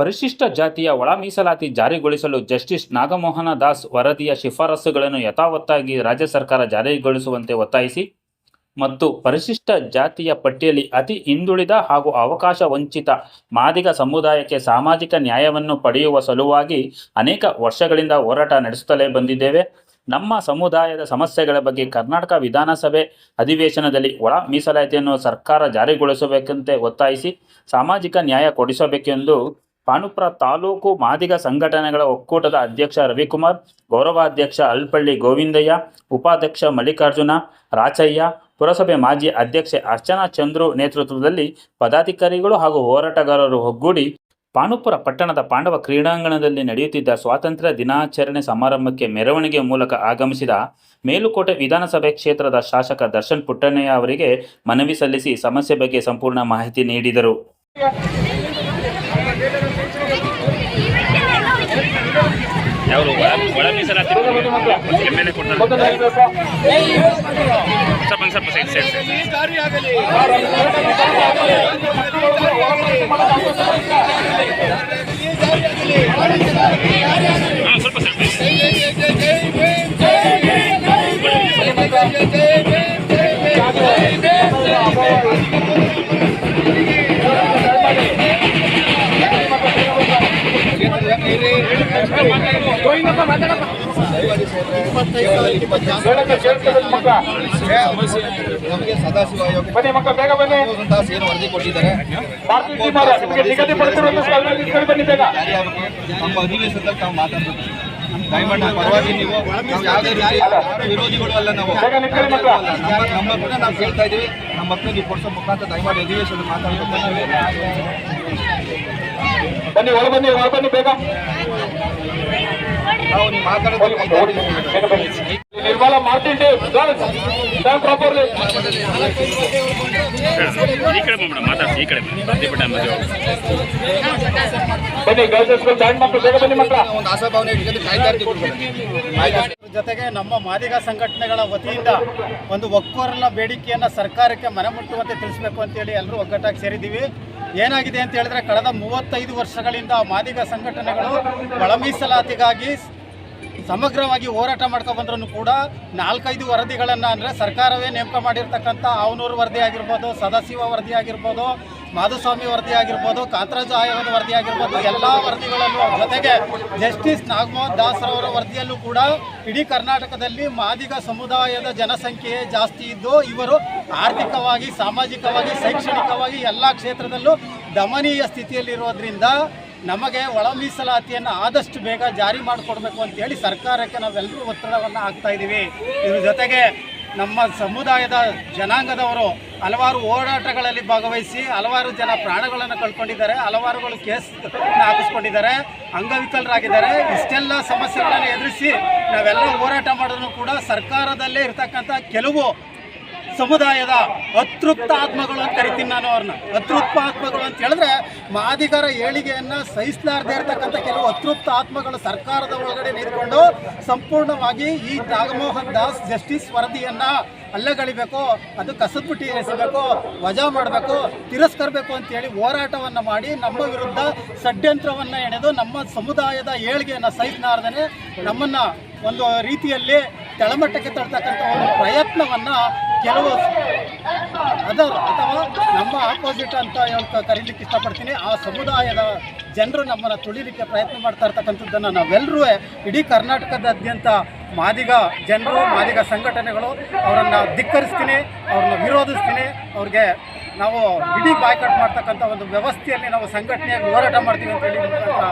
ಪರಿಶಿಷ್ಟ ಜಾತಿಯ ಒಳ ಮೀಸಲಾತಿ ಜಾರಿಗೊಳಿಸಲು ಜಸ್ಟಿಸ್ ನಾಗಮೋಹನ ದಾಸ್ ವರದಿಯ ಶಿಫಾರಸುಗಳನ್ನು ಯಥಾವತ್ತಾಗಿ ರಾಜ್ಯ ಸರ್ಕಾರ ಜಾರಿಗೊಳಿಸುವಂತೆ ಒತ್ತಾಯಿಸಿ ಮತ್ತು ಪರಿಶಿಷ್ಟ ಜಾತಿಯ ಪಟ್ಟಿಯಲ್ಲಿ ಅತಿ ಹಿಂದುಳಿದ ಹಾಗೂ ಅವಕಾಶ ವಂಚಿತ ಮಾದಿಗ ಸಮುದಾಯಕ್ಕೆ ಸಾಮಾಜಿಕ ನ್ಯಾಯವನ್ನು ಪಡೆಯುವ ಸಲುವಾಗಿ ಅನೇಕ ವರ್ಷಗಳಿಂದ ಹೋರಾಟ ನಡೆಸುತ್ತಲೇ ಬಂದಿದ್ದೇವೆ. ನಮ್ಮ ಸಮುದಾಯದ ಸಮಸ್ಯೆಗಳ ಬಗ್ಗೆ ಕರ್ನಾಟಕ ವಿಧಾನಸಭೆ ಅಧಿವೇಶನದಲ್ಲಿ ಒಳ ಮೀಸಲಾತಿಯನ್ನು ಸರ್ಕಾರ ಜಾರಿಗೊಳಿಸಬೇಕಂತೆ ಒತ್ತಾಯಿಸಿ ಸಾಮಾಜಿಕ ನ್ಯಾಯ ಕೊಡಿಸಬೇಕೆಂದು ಪಾಂಡುಪುರ ತಾಲೂಕು ಮಾದಿಗ ಸಂಘಟನೆಗಳ ಒಕ್ಕೂಟದ ಅಧ್ಯಕ್ಷ ರವಿಕುಮಾರ್, ಗೌರವಾಧ್ಯಕ್ಷ ಅಲ್ಪಳ್ಳಿ ಗೋವಿಂದಯ್ಯ, ಉಪಾಧ್ಯಕ್ಷ ಮಲ್ಲಿಕಾರ್ಜುನ, ರಾಚಯ್ಯ, ಪುರಸಭೆ ಮಾಜಿ ಅಧ್ಯಕ್ಷೆ ಅರ್ಚನಾ ಚಂದ್ರು ನೇತೃತ್ವದಲ್ಲಿ ಪದಾಧಿಕಾರಿಗಳು ಹಾಗೂ ಹೋರಾಟಗಾರರು ಒಗ್ಗೂಡಿ ಪಾನುಪುರ ಪಟ್ಟಣದ ಪಾಂಡವ ಕ್ರೀಡಾಂಗಣದಲ್ಲಿ ನಡೆಯುತ್ತಿದ್ದ ಸ್ವಾತಂತ್ರ್ಯ ದಿನಾಚರಣೆ ಸಮಾರಂಭಕ್ಕೆ ಮೆರವಣಿಗೆ ಮೂಲಕ ಆಗಮಿಸಿದ ಮೇಲುಕೋಟೆ ವಿಧಾನಸಭೆ ಕ್ಷೇತ್ರದ ಶಾಸಕ ದರ್ಶನ್ ಪುಟ್ಟಣ್ಣಯ್ಯ ಅವರಿಗೆ ಮನವಿ ಸಲ್ಲಿಸಿ ಸಮಸ್ಯೆ ಬಗ್ಗೆ ಸಂಪೂರ್ಣ ಮಾಹಿತಿ ನೀಡಿದರು. ಯಾರು ಒಳ ಮೀಸಲಾತಿ ಎಂ ಎಲ್ ಎ ಕೊಡ್ತಾರೆ ಸ್ವಲ್ಪ ಸ್ವಲ್ಪ ಸೈಡ್ ಸೈಡ್ ಜೈ ಹಾಂ ಸ್ವಲ್ಪ ಸೈಡ್ ನಮಗೆ ಸದಾಶಿವ ಬನ್ನಿ ಮಕ್ಕಳ ಬೇಗ ಬನ್ನಿ ವರದಿ ಕೊಟ್ಟಿದ್ದಾರೆ ನಮ್ಮ ಅಧಿವೇಶನದಲ್ಲಿ ತಾವು ಮಾತಾಡಬೇಕು ಪರವಾಗಿ ನೀವು ಯಾವುದೇ ರೀತಿ ನಾವು ನಮ್ಮ ಮಕ್ಕಳನ್ನ ನಾವು ಕೇಳ್ತಾ ಇದೀವಿ ನಮ್ಮ ಮಕ್ಕಳು ನೀವು ಕೊಡಿಸೋ ಮುಖಾಂತರ ದಯಮಾಡಿ ಅಧಿವೇಶನದಲ್ಲಿ ಮಾತಾಡಬೇಕು ಬನ್ನಿ ಒಳ ಬನ್ನಿ ಒಳ ಬನ್ನಿ ಬೇಗ. ನಿರ್ಮಲ ಮಾಡ್ತೀನಿ ಪ್ರಾಪರ್ಲಿ ಈ ಕಡೆ ಮೇಡಮ್ ಈ ಕಡೆ ಬನ್ನಿ ಗರ್ಲ್ಸ್ ಸ್ಕೂಲ್ ಮಕ್ಕಳು ಬೇಗ ಬನ್ನಿ ಮಕ್ಕಳ. ಒಂದು ಆಶಾಭಾವನೆ ಕಾಯ್ತಾ ಜೊತೆಗೆ ನಮ್ಮ ಮಾದಿಗ ಸಂಘಟನೆಗಳ ವತಿಯಿಂದ ಒಂದು ಒಕ್ಕೊರಲ ಬೇಡಿಕೆಯನ್ನು ಸರ್ಕಾರಕ್ಕೆ ಮನಮುಟ್ಟುವಂತೆ ತಿಳಿಸಬೇಕು ಅಂತೇಳಿ ಎಲ್ಲರೂ ಒಗ್ಗಟ್ಟಾಗಿ ಸೇರಿದ್ದೀವಿ. ಏನಾಗಿದೆ ಅಂತ ಹೇಳಿದ್ರೆ ಕಳೆದ ಮೂವತ್ತೈದು ವರ್ಷಗಳಿಂದ ಮಾದಿಗ ಸಂಘಟನೆಗಳು ಒಳ ಮೀಸಲಾತಿಗಾಗಿ ಸಮಗ್ರವಾಗಿ ಹೋರಾಟ ಮಾಡ್ಕೊ ಬಂದ್ರೂ ಕೂಡ ನಾಲ್ಕೈದು ವರದಿಗಳನ್ನು ಅಂದರೆ ಸರ್ಕಾರವೇ ನೇಮಕ ಮಾಡಿರ್ತಕ್ಕಂಥ ಅವನೂರು ವರದಿ ಆಗಿರ್ಬೋದು, ಸದಾಶಿವ ವರದಿ ಆಗಿರ್ಬೋದು ಮಾಧುಸ್ವಾಮಿ ವರದಿ ಆಗಿರ್ಬೋದು, ಕಾಂತರಾಜು ಆಯೋಗದ ವರದಿ ಆಗಿರ್ಬೋದು, ಎಲ್ಲ ವರದಿಗಳಲ್ಲೂ ಜೊತೆಗೆ ಜಸ್ಟಿಸ್ ನಾಗಮೋಹನ್ ದಾಸ್ ಅವರ ವರದಿಯಲ್ಲೂ ಕೂಡ ಇಡೀ ಕರ್ನಾಟಕದಲ್ಲಿ ಮಾದಿಗ ಸಮುದಾಯದ ಜನಸಂಖ್ಯೆ ಜಾಸ್ತಿ ಇದ್ದು, ಇವರು ಆರ್ಥಿಕವಾಗಿ, ಸಾಮಾಜಿಕವಾಗಿ, ಶೈಕ್ಷಣಿಕವಾಗಿ ಎಲ್ಲ ಕ್ಷೇತ್ರದಲ್ಲೂ ದಮನೀಯ ಸ್ಥಿತಿಯಲ್ಲಿರೋದ್ರಿಂದ ನಮಗೆ ಒಳ ಮೀಸಲಾತಿಯನ್ನು ಆದಷ್ಟು ಬೇಗ ಜಾರಿ ಮಾಡಿಕೊಡ್ಬೇಕು ಅಂತೇಳಿ ಸರ್ಕಾರಕ್ಕೆ ನಾವೆಲ್ಲರೂ ಒತ್ತಡವನ್ನು ಹಾಕ್ತಾ ಇದ್ದೀವಿ ಇದ್ರ ಜೊತೆಗೆ ನಮ್ಮ ಸಮುದಾಯದ ಜನಾಂಗದವರು ಹಲವಾರು ಹೋರಾಟಗಳಲ್ಲಿ ಭಾಗವಹಿಸಿ ಹಲವಾರು ಜನ ಪ್ರಾಣಗಳನ್ನು ಕಳ್ಕೊಂಡಿದ್ದಾರೆ, ಹಲವಾರುಗಳು ಕೇಸ್ ಹಾಕಿಸ್ಕೊಂಡಿದ್ದಾರೆ, ಅಂಗವಿಕಲರಾಗಿದ್ದಾರೆ. ಇಷ್ಟೆಲ್ಲ ಸಮಸ್ಯೆಗಳನ್ನು ಎದುರಿಸಿ ನಾವೆಲ್ಲ ಹೋರಾಟ ಮಾಡಿದ್ರು ಕೂಡ ಸರ್ಕಾರದಲ್ಲೇ ಇರತಕ್ಕಂಥ ಕೆಲವು ಸಮುದಾಯದ ಅತೃಪ್ತ ಆತ್ಮಗಳು ಅಂತ ಕರಿತೀನಿ ನಾನು ಅವ್ರನ್ನ. ಅತೃಪ್ತ ಆತ್ಮಗಳು ಅಂತ ಹೇಳಿದ್ರೆ ಮಾದಿಗರ ಏಳಿಗೆಯನ್ನು ಸಹಿಸಲಾರ್ದೇ ಇರತಕ್ಕಂಥ ಕೆಲವು ಅತೃಪ್ತ ಆತ್ಮಗಳು ಸರ್ಕಾರದ ಒಳಗಡೆ ನಿಂತ್ಕೊಂಡು ಸಂಪೂರ್ಣವಾಗಿ ಈ ನಾಗಮೋಹನ್ ದಾಸ್ ಜಸ್ಟಿಸ್ ವರದಿಯನ್ನು ಅಲ್ಲಗಳಿಬೇಕು, ಅದು ಕಸದ್ಬಿಟ್ಟು ಎಸಬೇಕು ವಜಾ ಮಾಡಬೇಕು, ತಿರಸ್ಕರಬೇಕು ಅಂತೇಳಿ ಹೋರಾಟವನ್ನು ಮಾಡಿ ನಮ್ಮ ವಿರುದ್ಧ ಷಡ್ಯಂತ್ರವನ್ನು ಎಣೆದು ನಮ್ಮ ಸಮುದಾಯದ ಏಳಿಗೆಯನ್ನು ಸಹಿಸಲಾರ್ದೇ ನಮ್ಮನ್ನು ಒಂದು ರೀತಿಯಲ್ಲಿ ತಳಮಟ್ಟಕ್ಕೆ ತರ್ತಕ್ಕಂಥ ಒಂದು ಪ್ರಯತ್ನವನ್ನು ಕೆಲವು ಅದ ಅಥವಾ ನಮ್ಮ ಆಪೋಸಿಟ್ ಅಂತ ಹೇಳ್ತ ಕರೀಲಿಕ್ಕೆ ಇಷ್ಟಪಡ್ತೀನಿ. ಆ ಸಮುದಾಯದ ಜನರು ನಮ್ಮನ್ನು ತುಳಿಲಿಕ್ಕೆ ಪ್ರಯತ್ನ ಮಾಡ್ತಾ ಇರ್ತಕ್ಕಂಥದ್ದನ್ನು ನಾವೆಲ್ಲರೂ ಇಡೀ ಕರ್ನಾಟಕದಾದ್ಯಂತ ಮಾದಿಗ ಜನರು, ಮಾದಿಗ ಸಂಘಟನೆಗಳು ಅವರನ್ನು ಧಿಕ್ಕರಿಸ್ತೀನಿ, ಅವ್ರನ್ನ ವಿರೋಧಿಸ್ತೀನಿ. ಅವ್ರಿಗೆ ನಾವು ಇಡೀ ಬಾಯ್ಕಟ್ ಮಾಡ್ತಕ್ಕಂಥ ಒಂದು ವ್ಯವಸ್ಥೆಯಲ್ಲಿ ನಾವು ಸಂಘಟನೆಯಾಗಿ ಹೋರಾಟ ಮಾಡ್ತೀವಿ ಅಂತೇಳಿ ಮುಖಾಂತರ